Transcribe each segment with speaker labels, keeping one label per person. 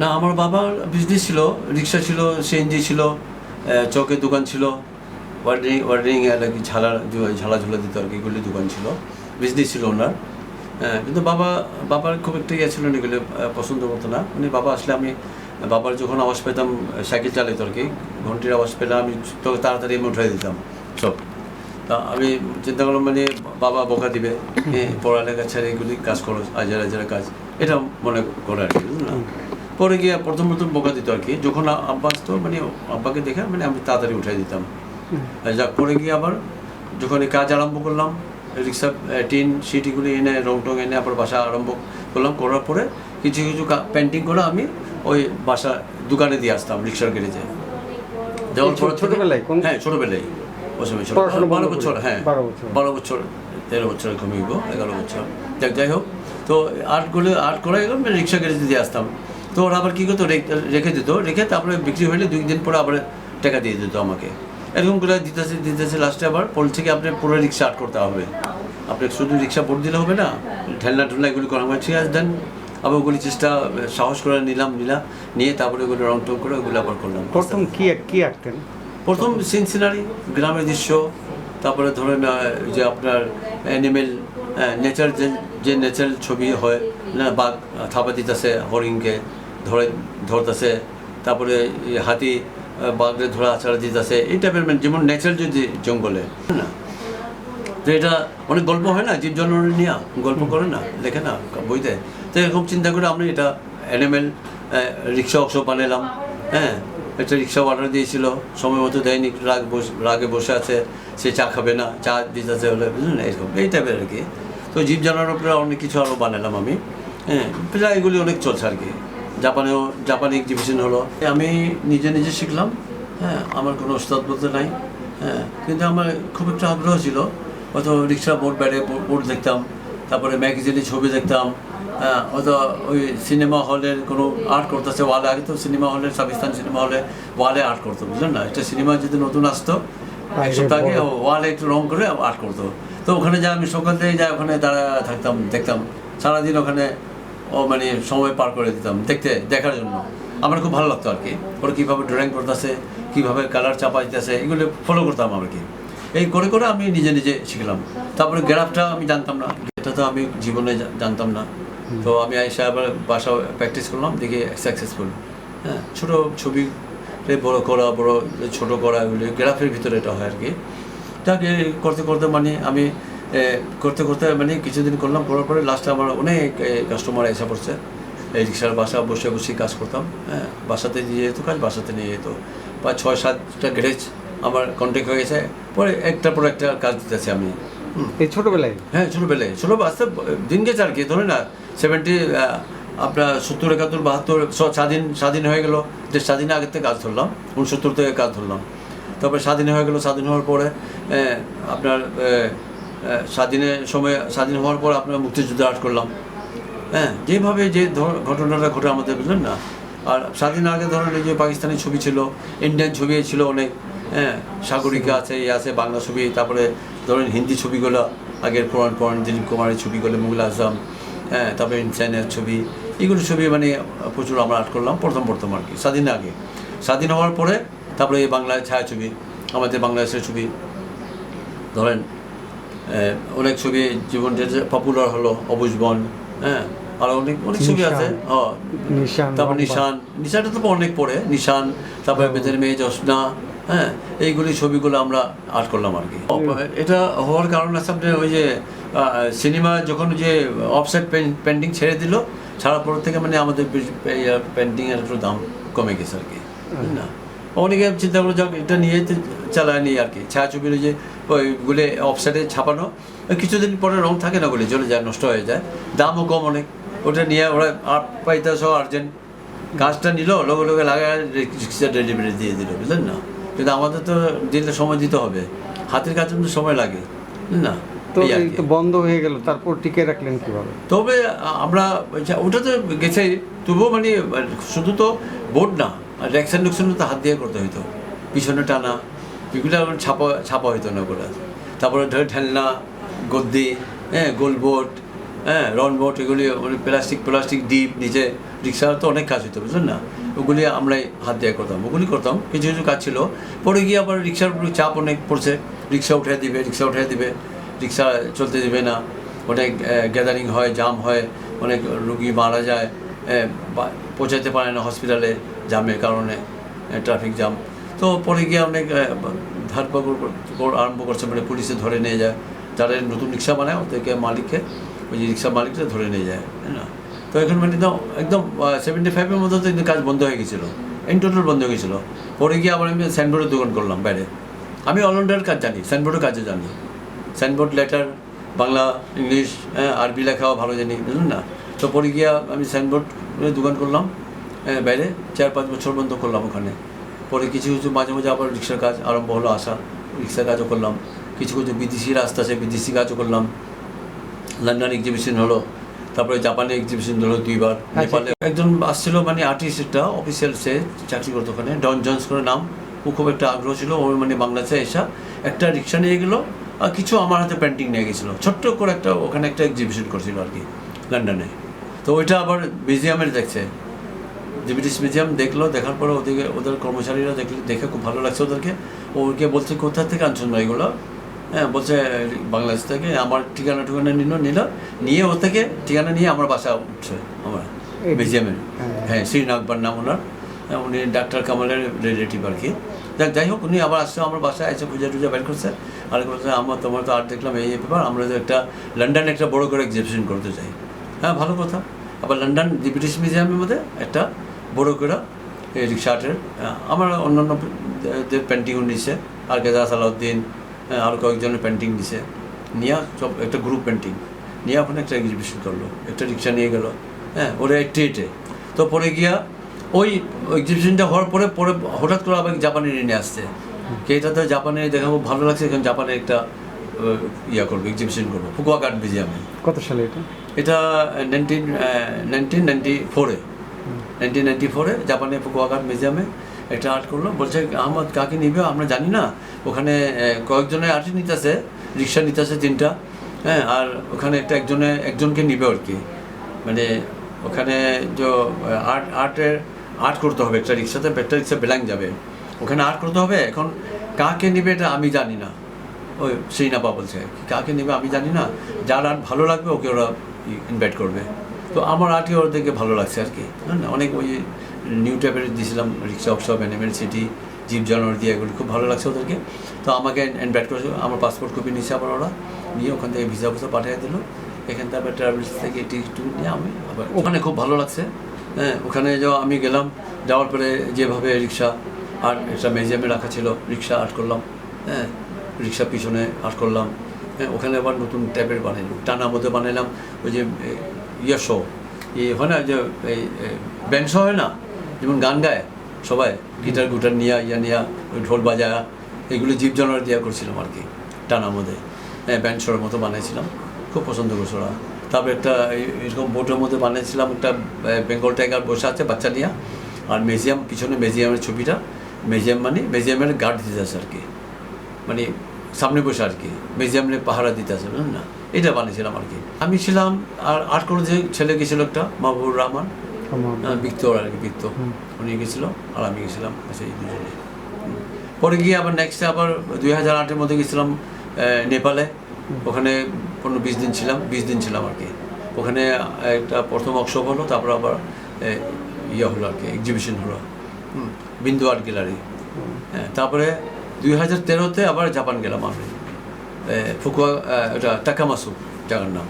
Speaker 1: না, আমার বাবার বিজনেস ছিল রিক্সা ছিল সিএনজি ছিল চকের দোকান ছিল ওয়ার্ডিং ওয়ার্ডিং আর কি ঝালা ঝালা ঝুলা দিত আর কি এগুলি দোকান ছিল বিজনেস ছিল ওনার। হ্যাঁ কিন্তু বাবা, বাবার খুব একটা ইয়ে ছিল না এগুলো পছন্দ করতো না। মানে বাবা আসলে আমি, বাবার যখন আওয়াজ পেতাম, সাইকেল চালাইতো আর কি, ঘন্টির আওয়াজ পেলে আমি তাড়াতাড়ি আমি উঠাই দিতাম, সব। তা আমি চিন্তা করলাম মানে বাবা বকা দিবে পড়ালেখা ছেড়ে এগুলি কাজ করো আজার আজার কাজ এটা মনে করে আর কি না? পরে গিয়ে প্রথম প্রথম বকা দিত আর কি যখন আব্বা আসতো মানে আব্বাকে দেখে মানে আমি তাড়াতাড়ি উঠাই দিতাম যাক পরে গিয়ে আবার যখন এই কাজ আরম্ভ করলাম রিক্সা টিন সিটিগুলি এনে রং টং এনে আবার বাসা আরম্ভ করলাম করার পরে কিছু কিছু পেন্টিং করে আমি ওই বাসা দোকানে দিয়ে আসতাম রিক্সার গ্যারেজে দেওয়ার পর
Speaker 2: ছোটবেলায়?
Speaker 1: হ্যাঁ ছোটবেলায়
Speaker 2: পড়াশোনা
Speaker 1: বারো বছর হ্যাঁ।
Speaker 2: বারো বছর।
Speaker 1: তেরো বছর এগারো বছর। যাক যাই হোক। তো আর্টগুলো আর্ট করে রিক্সা গ্যারেজে দিয়ে আসতাম। তো ওরা আবার কী করতো রেখে দিত রেখে তারপরে বিক্রি হলে দুই দিন পরে আবার টাকা দিয়ে দিত আমাকে। এরকম করে দিতেছে দিতেছে লাস্টে আবার পল থেকে আপনি পুরো রিক্সা আর্ট করতে হবে। আপনি শুধু রিক্সা বোর্ড দিলে হবে না ঠেলনা ঠেলনা এগুলি করা হয় ঠিক আছে দেন আবার ওগুলি চেষ্টা সাহস করে নিলাম নিলাম নিয়ে তারপরে ওগুলো রং টং করে ওগুলো আবার করলাম।
Speaker 2: প্রথম কি কি আঁকতেন?
Speaker 1: প্রথম সিন সিনারি গ্রামের দৃশ্য তারপরে ধরেন যে আপনার অ্যানিমেল নেচার যে যে নেচার ছবি হয় না বাঘ থাপা দিতেছে হরিণকে ধরে ধরতেছে তারপরে হাতি বাঘরে ধরা আছাড়া দিতেছে এই টাইপের মানে যেমন নেচার যদি জঙ্গলে না? তো এটা অনেক গল্প হয় না? জীবজন্তু নিয়ে গল্প করে না? লেখে না? বইতে? তো এরকম চিন্তা করে আমরা এটা অ্যানিমেল রিক্সা অক্স বানালাম হ্যাঁ? একটা রিক্সা অর্ডার দিয়েছিল, সময় মতো দেয়নি, রাগ বসে, রাগে বসে আছে, সে চা খাবে না, চা দিতেছে হলে বুঝলেন? এরকম, এই টাইপের আর কি। তো জীব জানোয়ারের উপরে অনেক কিছু আরও বানালাম আমি হ্যাঁ প্রায় এগুলি অনেক চলছে আর কি। জাপানেও, জাপানি এক্সিবিশন হলো। আমি নিজে নিজে শিখলাম হ্যাঁ আমার কোনো ওস্তাদ বলতে নাই হ্যাঁ কিন্তু আমার খুব একটা আগ্রহ ছিল। অত রিক্সা বোর্ড ব্যাডে বোর্ড দেখতাম, তারপরে ম্যাগাজিনে ছবি দেখতাম হ্যাঁ অত ওই সিনেমা হলের কোনো আর্ট করতেছে ওয়ালে আগে তো সিনেমা হলের সাবিস্তান সিনেমা হলে ওয়ালে আর্ট করতো বুঝলেন না? একটা সিনেমা যদি নতুন আসতো এক সপ্তাহ আগে ওয়ালে একটু রং করে আর্ট করতো। তো ওখানে যা আমি সকাল থেকে যাই ওখানে দাঁড়া থাকতাম দেখতাম। সারাদিন ওখানে ও মানে সময় পার করে দিতাম দেখতে দেখার জন্য। আমার খুব ভালো লাগতো আর কি ওরা কীভাবে ড্রয়িং করতেছে কীভাবে কালার চাপা দিতেছে এগুলো ফলো করতাম আর কি এই করে করে আমি নিজে নিজে শিখলাম। তারপরে গ্রাফটা আমি জানতাম না এটা তো আমি জীবনে জানতাম না। তো আমি এসে আবার বাসা প্র্যাকটিস করলাম, দেখি সাকসেসফুল হ্যাঁ ছোটো ছবি বড় করা, বড় ছোট করা, এগুলি গ্রাফের ভিতরে এটা হয় আর কি তাকে করতে করতে মানে আমি করতে করতে মানে কিছুদিন করলাম, করার পরে লাস্টে আমার অনেক কাস্টমার এসে পড়ছে। এই রিক্সার বাসা বসে বসে কাজ করতাম হ্যাঁ বাসাতে নিয়ে যেত কাজ, বাসাতে নিয়ে যেত। বা ছয় সাতটা গ্যারেজ আমার কন্ট্যাক্ট হয়ে গেছে, পরে একটার পর একটা কাজ দিতেছি আমি।
Speaker 2: এই ছোটবেলায়?
Speaker 1: হ্যাঁ ছোটোবেলায়। ছোটো আস্তে, দিন গেছে আর কি। ধরে না সেভেন্টি আপনার সত্তর, একাত্তর, বাহাত্তর স্বাধীন স্বাধীন হয়ে গেল। যে স্বাধীন আগের থেকে কাজ ধরলাম, উনসত্তর থেকে কাজ ধরলাম। তারপরে স্বাধীন হয়ে গেল, স্বাধীন হওয়ার পরে আপনার স্বাধীনের সময়, স্বাধীন হওয়ার পর আপনার মুক্তিযুদ্ধ আর্ট করলাম। হ্যাঁ যেভাবে যে ঘটনাটা ঘটে আমাদের, বুঝলেন না? আর স্বাধীন আগে ধরেন, এই যে পাকিস্তানি ছবি ছিল ইন্ডিয়ান ছবি ছিল অনেক হ্যাঁ সাগরিকা আছে ইয়ে আছে, বাংলা ছবি, তারপরে ধরেন হিন্দি ছবিগুলো আগের পুরাণ পুরাণ দিলীপ কুমারের ছবিগুলো মুঘল আজম হ্যাঁ তারপরে ইনসানের ছবি এগুলো ছবি মানে প্রচুর আমরা আর্ট করলাম প্রথম প্রথম আর কি স্বাধীন আগে। স্বাধীন হওয়ার পরে তারপরে এই বাংলায় ছায়াছবি আমাদের বাংলাদেশের ছবি ধরেন অনেক ছবি জীবন পপুলার হলো অবুজ বন হ্যাঁ আর অনেক অনেক ছবি আছে
Speaker 2: নিশান
Speaker 1: তারপর নিশান নিশানটা তো অনেক পরে নিশান তারপরে বেদের মেয়ে জোসনা হ্যাঁ এইগুলি ছবিগুলো আমরা আর্ট করলাম আর কি। এটা হওয়ার কারণ আছে আপনি ওই যে সিনেমা যখন যে অফসেট পেন্টিং ছেড়ে দিল ছাড়ার পর থেকে মানে আমাদের পেন্টিংয়ের একটু দাম কমে গেছে আর কি। না। অনেকে চিন্তা করে যাক এটা নিয়ে তো চালায় নি আর কি। ছায়াছবির যে ওইগুলি অফসাইডে ছাপানো কিছুদিন পরে রং থাকে না ওগুলি চলে যায় নষ্ট হয়ে যায়। দামও কম অনেক। ওটা নিয়ে ওরা আর্ট পাইতেছ আর্জেন্ট। গাছটা নিল লগে লগে লাগায় রিক্সা ডেলিভারি দিয়ে দিল বুঝলেন না? কিন্তু আমাদের তো দিলে সময় দিতে হবে। হাতের কাছে কিন্তু সময় লাগে না?
Speaker 2: তো
Speaker 1: আর
Speaker 2: বন্ধ হয়ে গেল তারপর টিকে রাখলেন কীভাবে?
Speaker 1: তবে আমরা যা- ওটা তো গেছে তবুও মানে শুধু তো বোর্ড না র্যাকশন ডুকশন তো হাত দিয়ে করতে হইতো। পিছনে টানা এগুলো আমার ছাপা ছাপা হইতো না ওগুলো। তারপরে ধরে ঠেলনা গদ্দি হ্যাঁ গোলবোর্ড হ্যাঁ রন বোট এগুলি মানে প্লাস্টিক প্লাস্টিক ডিপ নিচে রিক্সা তো অনেক কাজ হতো বুঝলেন না? ওগুলি আমরাই হাত দিয়ে করতাম ওগুলি করতাম। কিছু কিছু কাজ ছিল। পরে গিয়ে আবার রিক্সার উপর চাপ অনেক পড়ছে। রিক্সা উঠে দিবে রিক্সা উঠে দিবে। রিক্সা চলতে দিবে না। অনেক গ্যাদারিং হয় জাম হয়। অনেক রুগী মারা যায়। পৌঁছাতে পারে না হসপিটালে জামের কারণে ট্রাফিক জাম তো পরে গিয়ে অনেক এ, ধার পাকড় আরম্ভ করছে মানে পুলিশে ধরে নিয়ে যায়। যারা নতুন রিক্সা বানায় ওদেরকে মালিককে ওই যে রিক্সা মালিকটা ধরে নিয়ে যায় না? তো এখন মানে একদম একদম সেভেন্টি ফাইভের মধ্যে তো কাজ বন্ধ হয়ে গেছিল। ইন টোটাল বন্ধ হয়ে গেছিল। পরে গিয়ে আবার আমি সাইনবোর্ডের দোকান করলাম বাইরে। আমি অলরাউন্ডার কাজ জানি সাইনবোর্ডের কাজও জানি। সাইনবোর্ড লেটার বাংলা ইংলিশ হ্যাঁ আরবি লেখাও ভালো জানি বুঝলেন না? তো পরে গিয়া আমি সাইনবোর্ড দোকান করলাম হ্যাঁ, বাইরে। চার পাঁচ বছর বন্ধ করলাম ওখানে। পরে কিছু কিছু মাঝে মাঝে আবার রিক্সার কাজ আরম্ভ হলো আসা। রিক্সার কাজও করলাম। কিছু কিছু বিদেশি রাস্তা আছে বিদেশি কাজও করলাম। লন্ডন এক্সিবিশন হলো। তারপরে জাপানে এক্সিবিশন হলো দুইবার। নেপালে একজন আসছিল মানে আর্টিস্ট একটা অফিসিয়াল সে চাকরি করতো ওখানে ডন জন্স করে নাম। ও খুব একটা আগ্রহ ছিল ও মানে বাংলাদেশে এসা একটা রিক্সা নিয়ে গেলো আর কিছু আমার হাতে পেন্টিং নিয়ে গেছিল। ছোট্ট করে একটা ওখানে একটা এক্সিবিশন করছিল আর কি লন্ডনে তো ওইটা আবার মিউজিয়ামের দেখছে। যে ব্রিটিশ মিউজিয়াম দেখল দেখার পরে ওদিকে ওদের কর্মচারীরা দেখলে দেখে খুব ভালো লাগছে ওদেরকে। ওকে বলছে কোথা থেকে আনছেন না এগুলো হ্যাঁ বলছে বাংলাদেশ থেকে আমার ঠিকানা ঠিকানা নিল নিল নিয়ে ও থেকে ঠিকানা নিয়ে আমার বাসা উঠছে আমার
Speaker 2: এই- হ্যাঁ।
Speaker 1: হ্যাঁ শ্রীন আকবর নাম ওনার। হ্যাঁ, উনি ডাক্তার কামালের রিলেটিভ আর কি। যাক যাই হোক উনি আবার আসছে আমার বাসায় এসে পূজা টুজা বের করছে। আর বলছে আমার তোমার তো আর দেখলাম এই ব্যাপার আমরা তো একটা লন্ডনে একটা বড় করে এক্সিবিশন করতে চাই। হ্যাঁ ভালো কথা। আবার লন্ডন দি ব্রিটিশ মিউজিয়ামের মধ্যে একটা বড় করে এই রিক্সা আর্টের আমার অন্যান্য পেন্টিংও নিছে আর কেদা সালাউদ্দিন হ্যাঁ, আর কয়েকজনের পেন্টিং দিছে। নিয়ে সব একটা গ্রুপ পেন্টিং নিয়ে ওখানে একটা এক্সিবিশন করল একটা রিক্সা নিয়ে গেলো। হ্যাঁ ওরা এইটটি এইটে তো পরে গিয়া ওই এক্সিবিশনটা হওয়ার পরে পরে হঠাৎ করে আবার জাপানি নিয়ে আসছে। কি এটাতে জাপানে দেখা খুব ভালো লাগছে এখন জাপানে একটা ইয়া করব এক্সিবিশন করব ফুকুয়া কার্ড মিউজিয়ামে
Speaker 2: কত সালে এটা?
Speaker 1: এটা নাইনটিন নাইনটিন নাইনটি ফোরে নাইনটিন নাইনটি ফোরে জাপানে ফুকুয়াকার মিউজিয়ামে একটা আর্ট করল। বলছে, আহমদ, কাকে নিবে? আমরা জানি না। ওখানে কয়েকজনের আর্টিস্ট নিতেছে, রিক্সা নিতেছে তিনটা হ্যাঁ আর ওখানে একটা একজনে, একজনকে নিবে আর কি। মানে ওখানে যে আর্ট, আর্টের, আর্ট করতে হবে। একটা রিক্সাতে, একটা রিক্সা বেলাং যাবে। ওখানে আর্ট করতে হবে। এখন কাকে নিবে এটা আমি জানি না। ওই শ্রীনাপা বলছে, কাকে নেবে আমি জানি না। যার আর্ট ভালো লাগবে, ওকে ওরা ইনভাইট করবে। তো আমার আর্টই ওদেরকে ভালো লাগছে আর কি। না? অনেক ওই নিউ টাইপের দিয়েছিলাম রিক্সা ওয়ার্কশপ অ্যানিমেল সিটি জীব জানোয়ার দিয়ে এগুলো খুব ভালো লাগছে ওদেরকে। তো আমাকে ইনভাইট করেছে আমার পাসপোর্ট কপি নিয়েছে আবার ওরা। নিয়ে ওখান থেকে ভিসা ভিসা পাঠিয়ে দিল। এখান থেকে আবার ট্রাভেলস থেকে টিকিট নিয়ে আমি আবার ওখানে খুব ভালো লাগছে। হ্যাঁ ওখানে যে আমি গেলাম যাওয়ার পরে যেভাবে রিক্সা আর একটা মিউজিয়ামে রাখা ছিল রিক্সা আর্ট করলাম। হ্যাঁ রিক্সা পিছনে আর্ট করলাম। হ্যাঁ ওখানে আবার নতুন ট্যাপের বানাইলাম টানার মধ্যে বানাইলাম। ওই যে ইয়ে শো এই হয় না যে এই ব্যান্ড শো হয় না? যেমন গান গায় সবাই, গিটার গুটার নিয়া, ইয়া নিয়া ওই ঢোল বাজায়া, এগুলো জীব জানোয়ার দিয়া করছিলাম আর কি, টানা মধ্যে। হ্যাঁ ব্যান্ড শোর মতো বানাইছিলাম, খুব পছন্দ করছে ওরা। তারপরে একটা এরকম বোটের মধ্যে বানিয়েছিলাম একটা বেঙ্গল টাইগার বসে আছে, বাচ্চা নিয়ে, আর মিউজিয়াম পিছনে মিউজিয়ামের ছবিটা মিউজিয়াম মানে মিউজিয়ামের গার্ড দিতে আছে আর কি। মানে সামনে বসে আর কি মিউজিয়ামে পাহারা দিতে আছে, বুঝলেন না? এটা বানিয়েছিলাম আর কি। আমি ছিলাম আর আর্ট করে যে ছেলে গেছিল একটা, মাহবুবুর রহমান। বিক্তর আর কি বিক্ত উনি গেছিল আর আমি গেছিলাম সেই দুজনে। পরে গিয়ে আবার নেক্সটে আবার দুই হাজার আটের মধ্যে গেছিলাম নেপালে। ওখানে পনেরো বিশ দিন ছিলাম বিশ দিন ছিলাম আর কি। ওখানে একটা প্রথম ওয়ার্কশপ হলো তারপর আবার ইয়ে হলো আর কি এক্সিবিশন হলো। বিন্দু আর্ট গ্যালারি। হ্যাঁ তারপরে দুই হাজার তেরোতে আবার জাপান গেলাম আমি। ফুকুয়া ওটা টাকামাসু জায়গার নাম।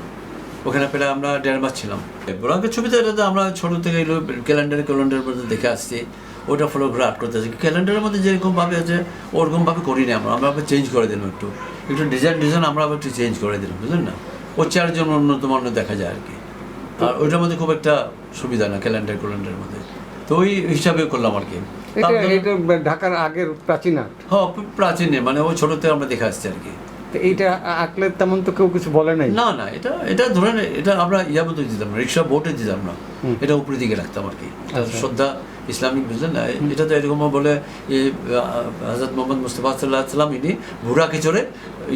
Speaker 1: ওখানে প্রায় আমরা দেড় মাস ছিলাম। বোরাঙ্কের ছবিতে এটা তো আমরা ছোটো থেকে এগুলো ক্যালেন্ডারে ক্যালেন্ডারের মধ্যে দেখে আসছি। ওটা ফলো করে করতে আসছি। ক্যালেন্ডারের মধ্যে যেরকমভাবে আছে ওরকমভাবে করিনি আমরা। আমরা আবার চেঞ্জ করে দিলাম একটু। একটু ডিজাইন ডিজাইন আমরা আবার একটু চেঞ্জ করে দিলাম বুঝলেন না? ও চারজন অন্যতম মান্য দেখা যায় আর কি। আর ওইটার মধ্যে খুব একটা সুবিধা না ক্যালেন্ডার ক্যালেন্ডারের মধ্যে। তো ওই হিসাবে করলাম আর কি।
Speaker 2: ঢাকার আগের প্রাচীন
Speaker 1: হ্যাঁ প্রাচীনে। মানে ওই ছোটো থেকে আমরা দেখে আসছি আর কি।
Speaker 2: তো এইটা আঁকলে তেমন তো কেউ কিছু বলে নাই।
Speaker 1: না না এটা এটা ধরেন এটা আমরা ইয়া মতো দিতাম না রিক্সা বোটে দিতাম না। এটা উপরের দিকে রাখতাম আর কি।
Speaker 2: আচ্ছা।
Speaker 1: শ্রদ্ধা ইসলামিক বুঝলেন না? এটা তো এরকম বলে হজরত মোহাম্মদ মুস্তফা সাল্লাহ সাল্লাম ইনি বুড়াকে চড়ে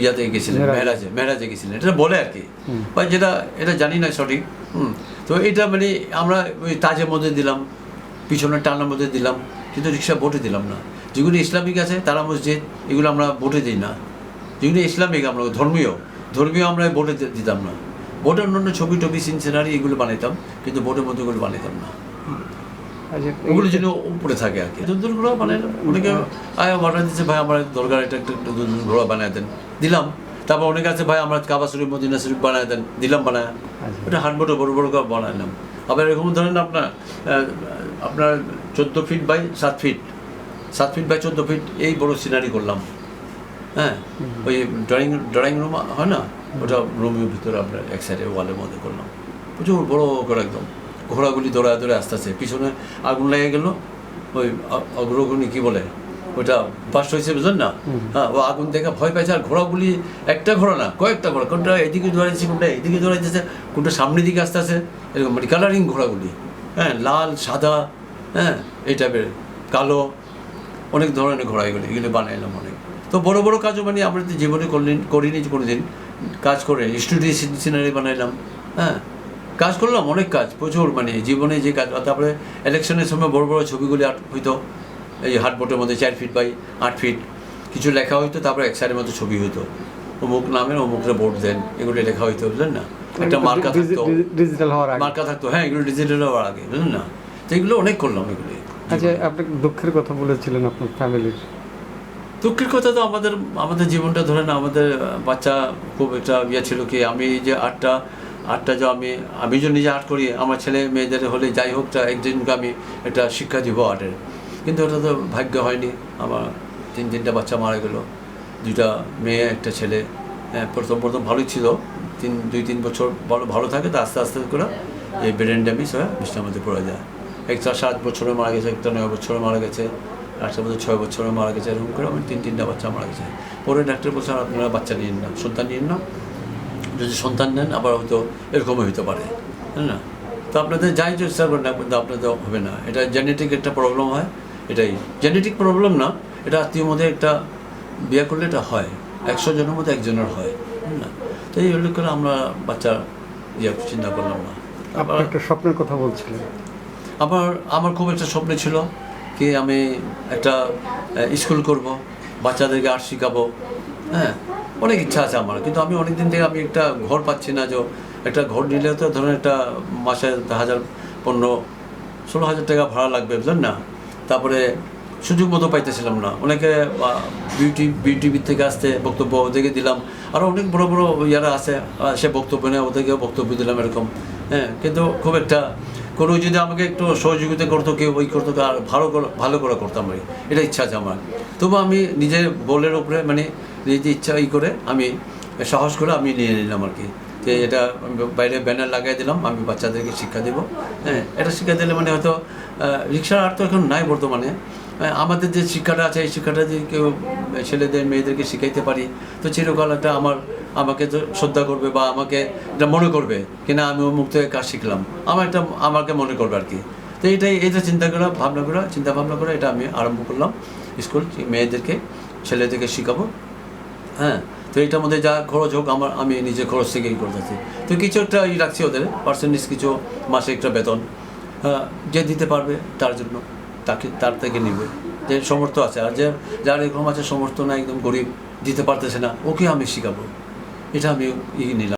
Speaker 1: ইয়াতে গেছিলেন মেহরাজে মেহরাজে গেছিলেন। এটা বলে আর কি। বা যেটা এটা জানি না সঠিক। হুম। তো এটা মানে আমরা ওই তাজের মধ্যে দিলাম পিছনের টানার মধ্যে দিলাম কিন্তু রিক্সা বোটে দিলাম না। যেগুলি ইসলামিক আছে তারা মসজিদ এগুলো আমরা ভোটে দিই না। যেগুলি ইসলামিক আমরা ধর্মীয়। ধর্মীয় আমরা ভোটে দিতাম না। ভোটের অন্যান্য ছবি টবি সিন সিনারি এগুলো বানাইতাম, কিন্তু ভোটের মধ্যে ওগুলো বানাইতাম না। ওগুলো যেন উপরে থাকে আর কি। দুধুর ঘোড়া বানাইলাম অনেকে, আয় অর্ডার দিচ্ছে ভাই, আমার দরকার এটা একটা, একটু দুধুর ঘোড়া বানায় দেন। দিলাম। তারপর অনেকে আছে, ভাই, আমরা কাবা শরীফ মদিনা শরীফ বানায় দেন। দিলাম, বানায়। ওটা হাটবোটে বড় বড় করে বানাইলাম আবার এরকম ধরেন আপনার আপনার চোদ্দ ফিট বাই সাত ফিট। সাত ফিট বাই চোদ্দ ফিট এই বড় সিনারি করলাম। হ্যাঁ ওই ড্রয়িং ড্রয়িং রুম হয় না? ওটা রুমের ভিতরে আপনার এক সাইডে ওয়ালের মধ্যে করলাম। প্রচুর বড় করে একদম। ঘোড়াগুলি দৌড়ায় দৌড়ে আস্তে আস্তে। পিছনে আগুন লেগে গেল। ওই অ- অগ্রগণি কি বলে? ওইটা বাস্ট হয়েছে বুঝলেন না? হ্যাঁ ও আগুন দেখে ভয় পাইছে। আর ঘোড়াগুলি একটা ঘোড়া না কয়েকটা ঘোড়া। কোনটা এদিকে দৌড়াইছে কোনটা এদিকে দৌড়াইতেছে কোনটা সামনের দিকে আস্তে আস্তে। এরকম মানে কালারিং ঘোড়াগুলি। হ্যাঁ লাল সাদা হ্যাঁ এই টাইপের কালো অনেক ধরনের ঘোড়া এগুলি এগুলো বানাইলাম অনেক। তো বড় বড় কাজও মানে আমরা তো জীবনে করলেন করিনি কোনোদিন। কাজ করে স্টুডিও সিনারি বানাইলাম হ্যাঁ? কাজ করলাম অনেক কাজ প্রচুর মানে জীবনে যে কাজ তারপরে ইলেকশনের সময় বড় বড় ছবিগুলি আট হইতো এই হাটবোটের মধ্যে চার ফিট বাই আট ফিট কিছু লেখা হইতো তারপরে এক সাইডের মধ্যো ছবি হইতো। অমুক নামের অমুকরে ভোট দেন এগুলো লেখা হইতো বুঝলেন না? একটা মার্কা থাকতো।
Speaker 2: ডিজিটাল হওয়ার আগে।
Speaker 1: মার্কা থাকতো হ্যাঁ এগুলো ডিজিটাল হওয়ার আগে বুঝলেন না? তো এগুলো অনেক করলাম এগুলি।
Speaker 2: আচ্ছা আপনি দুঃখের কথা বলেছিলেন আপনার ফ্যামিলির
Speaker 1: দুঃখের কথা তো আমাদের আমাদের জীবনটা ধরে না, আমাদের বাচ্চা খুব একটা ইয়ে ছিল কি, আমি যে আটটা আটটা যে আমি আমি যে নিজে আর্ট করি, আমার ছেলে মেয়েদের হলে যাই হোক, তা একজনকে আমি একটা শিক্ষা দিব আর্টের কিন্তু ওটা তো ভাগ্য হয়নি, আমার তিন, তিনটা বাচ্চা মারা গেল, দুইটা মেয়ে, একটা ছেলে। হ্যাঁ প্রথম প্রথম ভালোই ছিল, তিন, দুই, তিন বছর ভালো ভালো থাকে, তো আস্তে আস্তে করে এই ব্রেন ড্যামেজ হয়ে বৃষ্টির মধ্যে পড়ে যায়। একটা সাত বছরে মারা গেছে, একটা নয় বছরে মারা গেছে। একটা বোধহয় ছয় বছরে মারা গেছে এরকম করে আমার তিন তিনটা বাচ্চা মারা গেছে। পরে ডাক্তার বলছে আপনারা বাচ্চা নিন না সন্তান নিন না। যদি সন্তান নেন আবার হয়তো এরকমও হতে পারে। তাই না? তো আপনাদের যাই চেষ্টা করেন না কিন্তু আপনাদের হবে না। এটা জেনেটিক একটা প্রবলেম হয় এটাই। জেনেটিক প্রবলেম না এটা আত্মীয় মধ্যে একটা বিয়ে করলে এটা হয়। একশো জনের মধ্যে একজনের হয় না? তো এই উল্লেখ করে আমরা বাচ্চা ইয়ে চিন্তা করলাম না। আবার
Speaker 2: একটা স্বপ্নের কথা বলছিলেন।
Speaker 1: আমার আমার খুব একটা স্বপ্ন ছিল কি আমি একটা স্কুল করব, বাচ্চাদেরকে আর্ট শেখাবো। হ্যাঁ অনেক ইচ্ছা আছে আমার, কিন্তু আমি অনেক দিন থেকে আমি একটা ঘর পাচ্ছি না, যে একটা ঘর নিলে তো ধরুন একটা মাসে হাজার পনেরো, ষোলো হাজার টাকা ভাড়া লাগবে, বুঝলেন না? তারপরে সুযোগ মতো পাইতেছিলাম না। অনেকে বিউটি বিউটিভির থেকে আসতে বক্তব্য ওদেরকে দিলাম। আরও অনেক বড় বড় ইয়ারা আছে সে বক্তব্য নেয় ওদেরকে বক্তব্য দিলাম এরকম। হ্যাঁ কিন্তু খুব একটা কোনো যদি আমাকে একটু সহযোগিতা করতো, কেউ ওই করতো, আর ভালো ভালো করে করতাম আর। এটা ইচ্ছা আছে আমার। তবু আমি নিজের বলের উপরে মানে নিজের ইচ্ছা, ই করে আমি, সাহস করে আমি নিয়ে নিলাম আর কি। যে এটা বাইরে ব্যানার লাগাই দিলাম, আমি বাচ্চাদেরকে শিক্ষা দেবো। হ্যাঁ এটা শিক্ষা দিলে মানে হয়তো রিক্সার আর তো এখন নাই বর্তমানে। আমাদের যে শিক্ষাটা আছে এই শিক্ষাটা যদি কেউ ছেলেদের মেয়েদেরকে শিখাইতে পারি তো চিরকাল একটা আমার আমাকে তো শ্রদ্ধা করবে বা আমাকে এটা মনে করবে কিনা আমি মুখ থেকে কাজ শিখলাম। আমার একটা আমাকে মনে করবে আর কি। তো এটাই এটা চিন্তা করা ভাবনা করা চিন্তা ভাবনা করে এটা আমি আরম্ভ করলাম স্কুল মেয়েদেরকে ছেলেদেরকে শিখাবো। হ্যাঁ তো এটার মধ্যে যা খরচ হোক আমার আমি নিজে খরচ থেকেই করতেছি তো কিছু একটা ই রাখছি ওদের পার্সেন্টেজ কিছু মাসে একটা বেতন হ্যাঁ, যে দিতে পারবে তার জন্য। তাকে, তার থেকে নিবে। যে সমর্থ আছে। আর যে, যার এরকম আছে, সমর্থ না একদম গরিব, দিতে পারতেছে না, ওকে আমি শিখাবো। এটা আমি ই নিলাম।